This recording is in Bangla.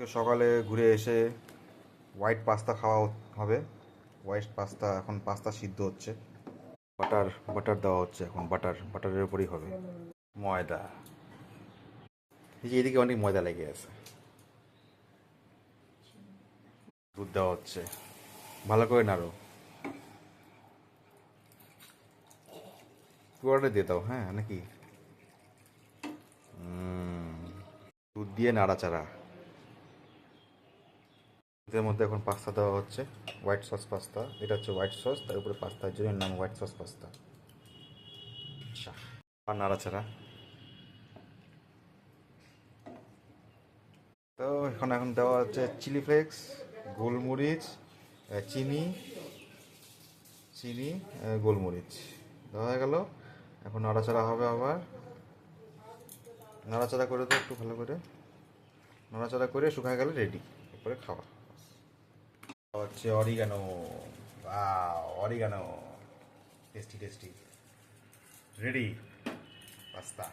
সকালে ঘুরে এসে হোয়াইট পাস্তা খাওয়া হবে। হোয়াইট পাস্তা এখন পাস্তা সিদ্ধ হচ্ছে। বাটার বাটার দেওয়া হচ্ছে এখন বাটার বাটারের উপরই হবে। ময়দা। এই যে এদিকে অনেক ময়দা লেগে আছে। দুধ দেওয়া হচ্ছে। ভালো করে নাড়ো। পুরোটা দিয়ে দাও হ্যাঁ নাকি? দুধ দিয়ে নাড়াচাড়া। এর মধ্যে এখন পাস্তা দেওয়া হচ্ছে। White sauce pasta. এটা হচ্ছে হোয়াইট সস তার উপরে পাস্তার জন্য নাম হোয়াইট সস পাস্তা। আর নাড়াচাড়া। তো এখন এখন দেওয়া হচ্ছে চিলি ফ্লেক্স গোলমরিচ চিনি চিনি গোলমরিচ। দেওয়া হয়ে গেল। এখন নাড়াচাড়া হবে আবার। নাড়াচাড়া করে দাও একটু ভালো করে। নাড়াচাড়া করে শুকায় গেলে রেডি এরপরে খাওয়া। হচ্ছে oregano oregano tasty tasty ready pasta